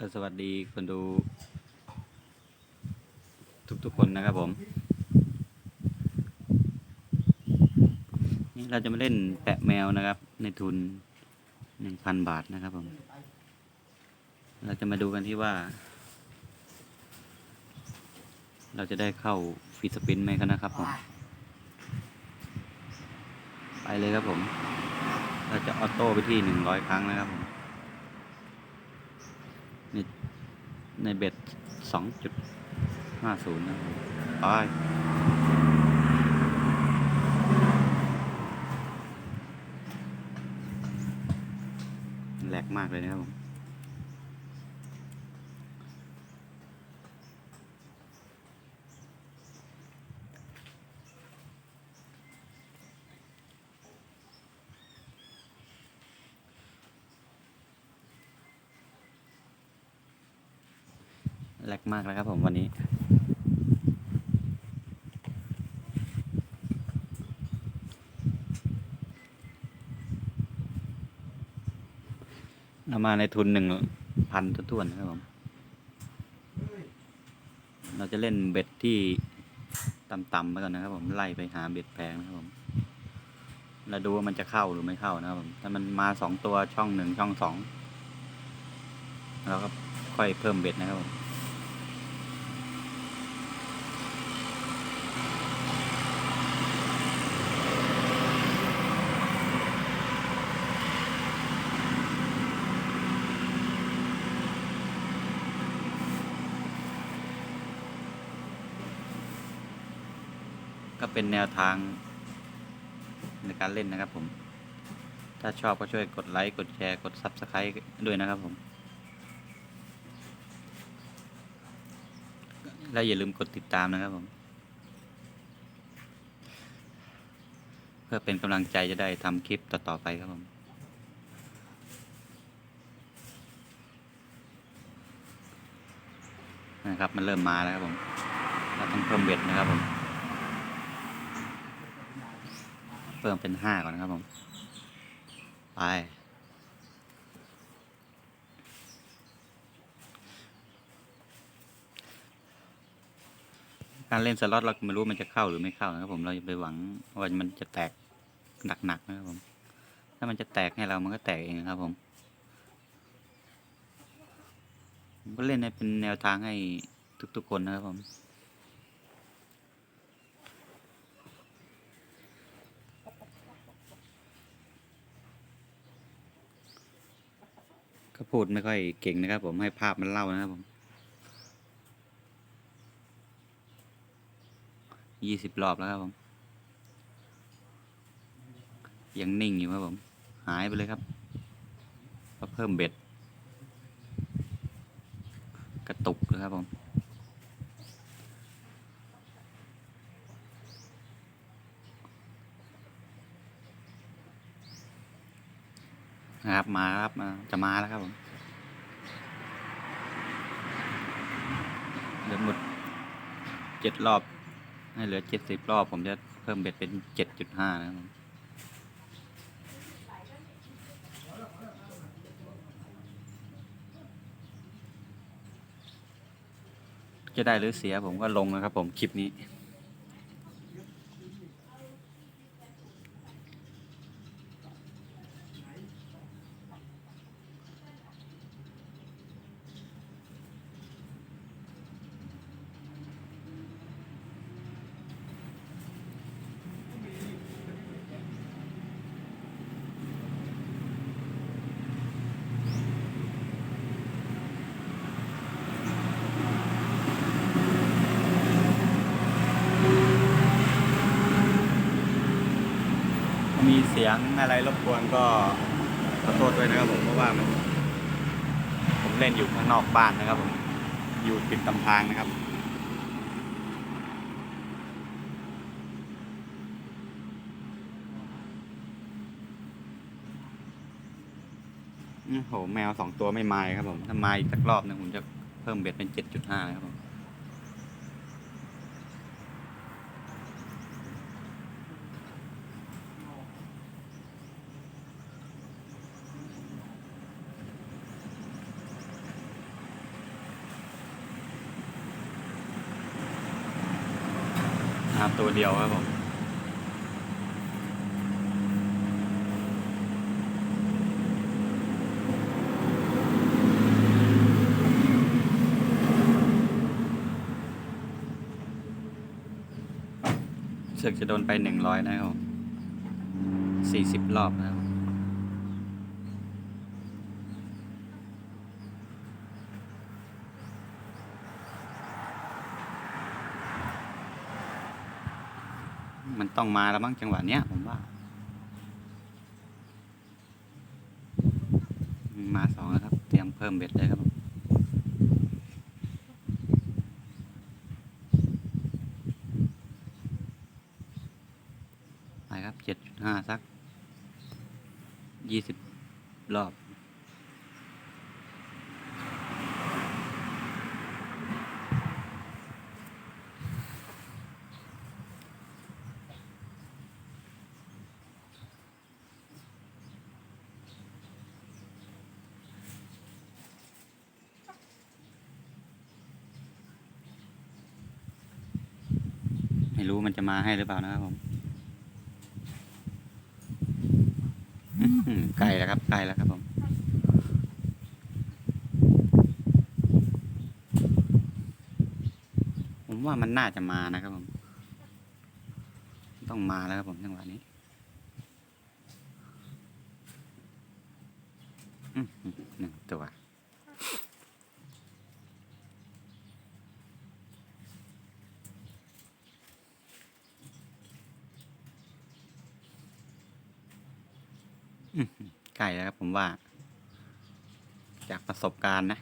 ก็สวัสดีคนดู ทุกๆคนนะครับผม นี่เราจะมาเล่นแปะแมวนะครับ ในทุนหนึ่งพันบาทนะครับผม เราจะมาดูกันที่ว่า เราจะได้เข้าฟีสปินไหมกันนะครับผม ไปเลยครับผม เราจะออโต้ไปที่หนึ่งร้อยครั้งนะครับผม ใน ในเบ็ดสองจุดห้าศูนย์นะครับไปแหลกมากเลยนะครับผม มากแล้วครับผมวันนี้ เรามาในทุนหนึ่งพันต้วนๆนะครับผม เราจะเล่นเบ็ดที่ต่ำๆไปก่อนนะครับผมไล่ไปหาเบ็ดแพงนะครับผมเราดูว่ามันจะเข้าหรือไม่เข้านะครับผมถ้ามันมาสองตัวช่องหนึ่งช่องสองเราก็ค่อยเพิ่มเบ็ดนะครับผม เป็นแนวทางในการเล่นนะครับผม ถ้าชอบก็ช่วยกดไลค์ กดแชร์ กด Subscribe ด้วยนะครับผม และอย่าลืมกดติดตามนะครับผม เพื่อเป็นกำลังใจจะได้ทำคลิปต่อ ๆ ไปครับผมนะครับมันเริ่มมาแล้วครับผมเราต้องเพิ่มเบ็ดนะครับผม เพิ่มเป็นห้าก่อนนะครับผม ไป การเล่นสล็อตเราไม่รู้มันจะเข้าหรือไม่เข้านะครับผมเราอย่าไปหวังว่ามันจะแตกหนักๆนะครับผม ถ้ามันจะแตกให้เรามันก็แตกเองนะครับผมผมก็เล่นให้เป็นแนวทางให้ทุกๆคนนะครับผม ก็พูดไม่ค่อยเก่งนะครับ ผมให้ภาพมันเล่านะครับผมยี่สิบรอบแล้วครับผม ยังนิ่งอยู่ครับผม หายไปเลยครับก็เพิ่มเบ็ด กระตุกเลยครับผม นะครับมาครับจะมาแล้วครับผมเหลือหมดเจ็ดรอบให้เหลือเจ็ดสิบรอบ ผมจะเพิ่มเบ็ดเป็นเจ็ดจุดห้านะครับผมจะได้หรือเสียผมก็ลงนะครับผมคลิปนี้ มีเสียงอะไรรบกวนก็ขอโทษด้วยนะครับผมเพราะว่ามันผมเล่นอยู่ข้างนอกบ้านนะครับผมอยู่ติดกำแพงนะครับโอ้โหแมวสองตัวไม่มาครับผมถ้ามาอีกสักรอบนึงผมจะเพิ่มเบ็ดเป็นเจ็ดจุดห้าครับผม มา ตัวเดียวครับผมรู้สึกจะโดนไปหนึ่งร้อยนะครับสี่สิบรอบนะครับ มันต้องมาแล้วมั้งจังหวะเนี้ยผมว่า มาสองแล้วครับ เตรียมเพิ่มเบ็ดเลยครับไปครับเจ็ดจุดห้าสักยี่สิบรอบ ไม่ รู้มันจะมาให้หรือเปล่านะครับผมอื้อหือใกล้แล้วครับใกล้แล้วครับผมผมว่ามันน่าจะมานะครับผม ต้องมาแล้วครับผมจังหวะนี้อื้อหือหนึ่งตัว อื้อหือ ใกล้แล้วครับผมว่า จากประสบการณ์นะ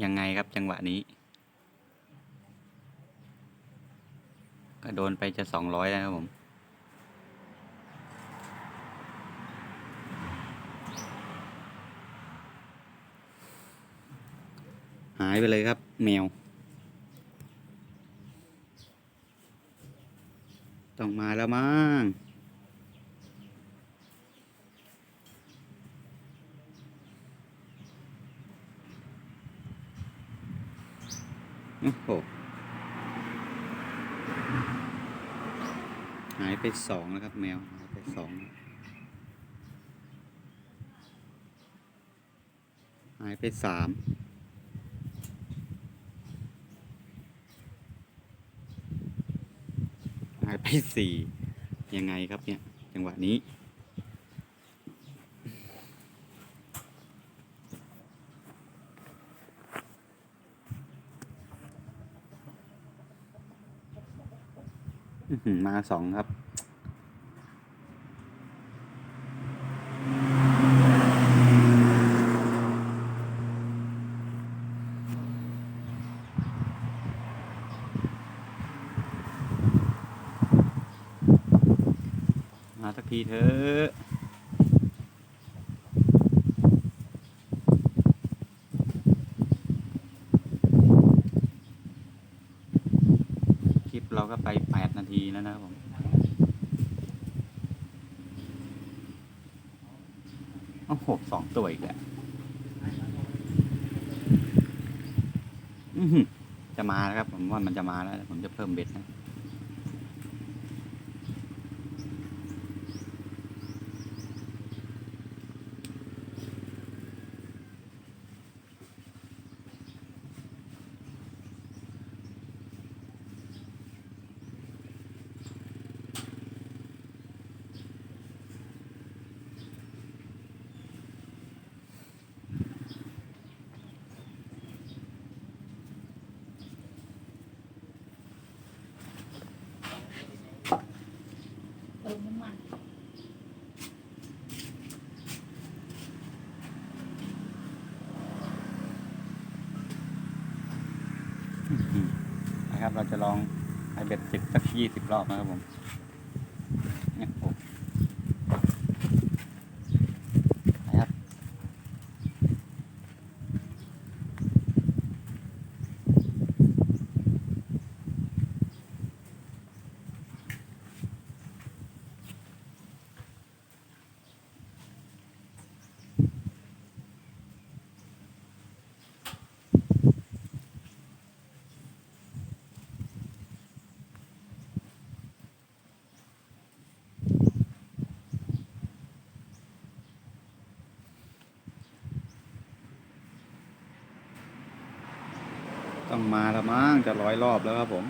ยังไงครับจังหวะนี้ ก็โดนไปจะสองร้อยแล้วครับผม หายไปเลยครับ แมว ต้องมาแล้วมั้ง โอ้โหหายไปสองแล้วครับแมว หายไปสองหายไปสามหายไปสี่ยังไงครับเนี่ย จังหวะนี้ อื้อหือ มาสองครับ มาสักทีเถอะคลิปเราก็ไปแปดนาทีแล้วนะครับผม โอ้โหสองตัวอีกแล้วอื้อหือ จะมาแล้วครับ ผมว่ามันจะมาแล้ว ผมจะเพิ่มเบ็ดนะ เราจะลองไอเบ็ดสิบสักยี่สิบรอบนะครับผมเนี่ยโอ้ไปครับ มาแล้วมั้งจะร้อยรอบแล้วครับผม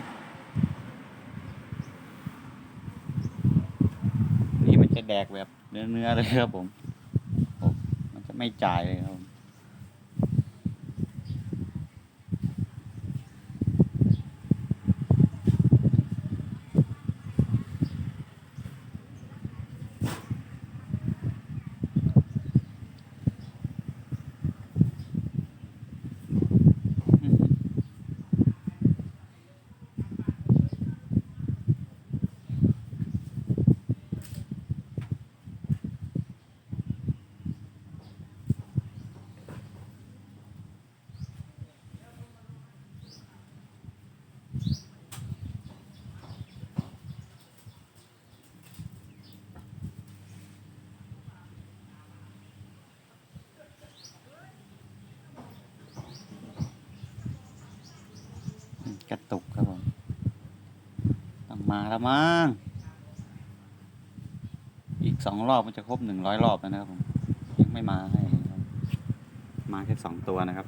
นี่มันจะแดกแบบเนื้อเนื้อๆเลยครับผม มันจะไม่จ่ายเลยครับผม อืมกระตุกครับผมต้อง มาแล้วมั้งอีกสองรอบมันจะครบหนึ่งร้อยรอบแล้วนะครับผมยังไม่มาให้ครับมาแค่สองตัวนะครับ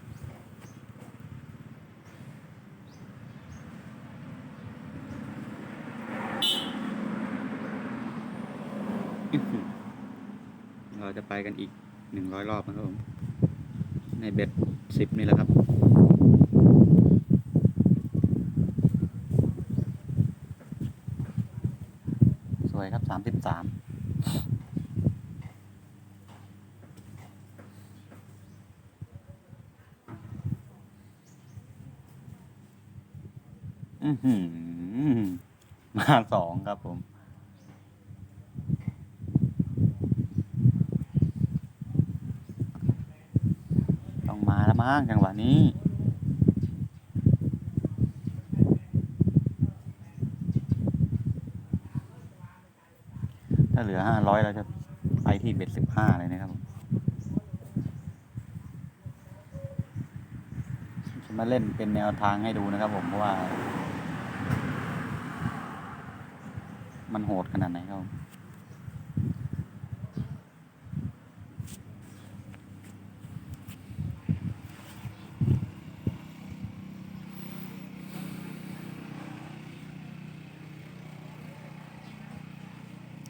เราจะไปกันอีกหนึ่งร้อยรอบนะครับผมในเบ็ดสิบนี่แหละครับ สวยครับสามสิบสาม อือหือ มาสองครับผม ต้องมาแล้วมั้งจังหวะนี้ถ้าเหลือห้าร้อยเราจะไปที่เบ็ดสิบห้าเลยนะครับผมจะมาเล่นเป็นแนวทางให้ดูนะครับผมเพราะว่า มันโหดขนาดไหนครับผม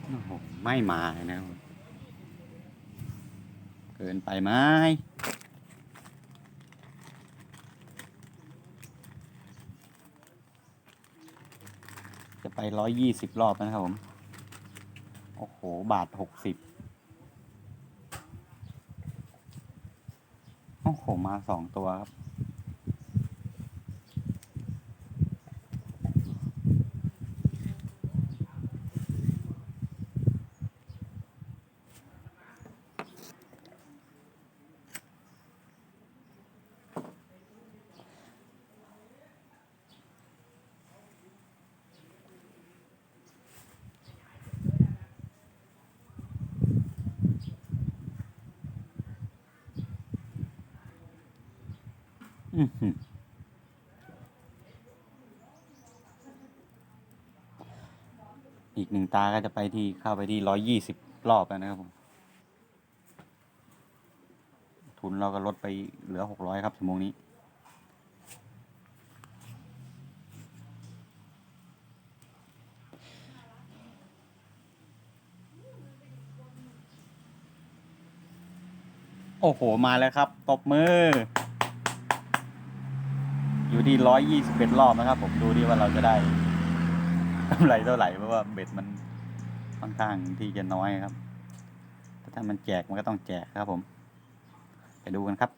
โอ้โหไม่มาเลยนะครับ เกินไปไหม จะไปร้อยยี่สิบรอบนะครับผม โอ้โห บาทหกสิบโอ้โห มาสองตัวครับ อีกหนึ่งตาก็จะไปที่เข้าไปที่ร้อยยี่สิบรอบแล้วนะครับผม ทุนเราก็ลดไปเหลือหกร้อยครับชั่วโมงนี้ โอ้โห มาแล้วครับ ตบมือ ที่ร้อยี่สิบเอ็ดรอบนะครับ ผมดูดิว่าเราจะได้กำไรเท่าไหร่เพราะว่าเบ็ดมันค่อนข้างที่จะน้อยครับแต่ถ้ามันแจกมันก็ต้องแจกครับ ผม ไปดูกันครับ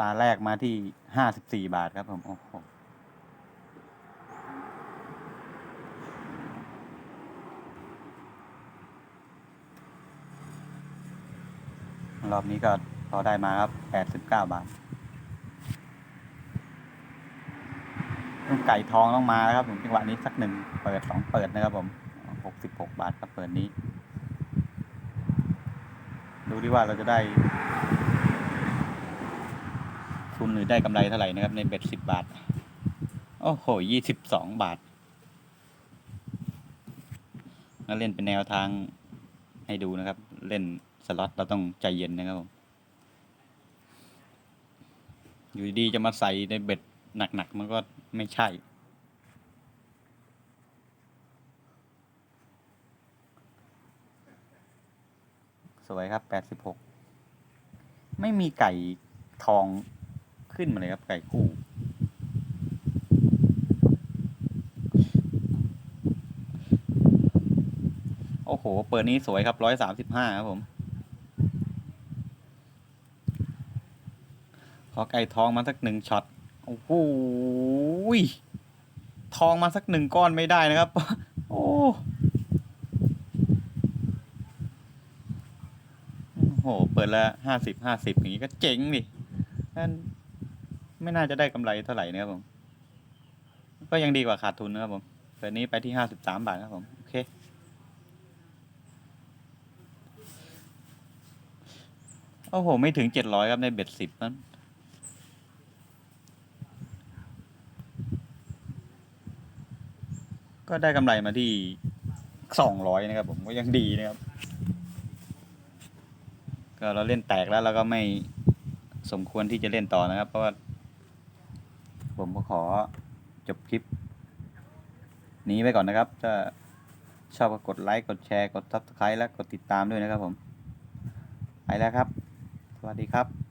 ตาแรกมาที่ห้าสิบสี่บาทครับผมโอ้โห รอบนี้ก็พอได้มาครับแปดสิบเก้าบาทต้องไก่ทองต้องมาครับผมจังหวะนี้สักหนึ่งเปิดสองเปิดนะครับผมหกสิบหกบาทครับเปิดนี้ ดูดิว่าเราจะได้ทุนหรือได้กำไรเท่าไหร่นะครับในเบ็ดสิบบาท โอ้โหยี่สิบสองบาทแล้วเล่นเป็นแนวทางให้ดูนะครับ เล่นสล็อตเราต้องใจเย็นนะครับผมอยู่ดีจะมาใส่ในเบ็ดหนักๆมันก็ไม่ใช่ สวยครับแปดสิบหกไม่มีไก่ทองขึ้นมาเลยครับไก่คู่ เปิดนี้สวยครับร้อยสามสิบห้าครับผมขอไก่ทองมาสักหนึ่งช็อตโอ้โหทองมาสักหนึ่งก้อนไม่ได้นะครับ โอ้โห เปิดละห้าสิบห้าสิบอย่างนี้ก็เจ๋งดินั่นไม่น่าจะได้กำไรเท่าไหร่นะครับผม ก็ยังดีกว่าขาดทุนนะครับผมเปิดนี้ไปที่ห้าสิบสามบาทครับผม โโอ้โห ไม่ถึงเจ็ดร้อยครับ ในเบ็ดสิบนั้นก็ได้กำไรมาที่สองร้อยนะครับผมก็ยังดีนะครับ ก็เราเล่นแตกแล้วเราก็ไม่สมควรที่จะเล่นต่อนะครับ เพราะว่า ผมก็ขอจบคลิป นี้ไปก่อนนะครับ ถ้าชอบก็กดไลค์ กดแชร์ กด subscribe และกดติดตามด้วยนะครับผม ไปแล้วครับ วัสดีครับ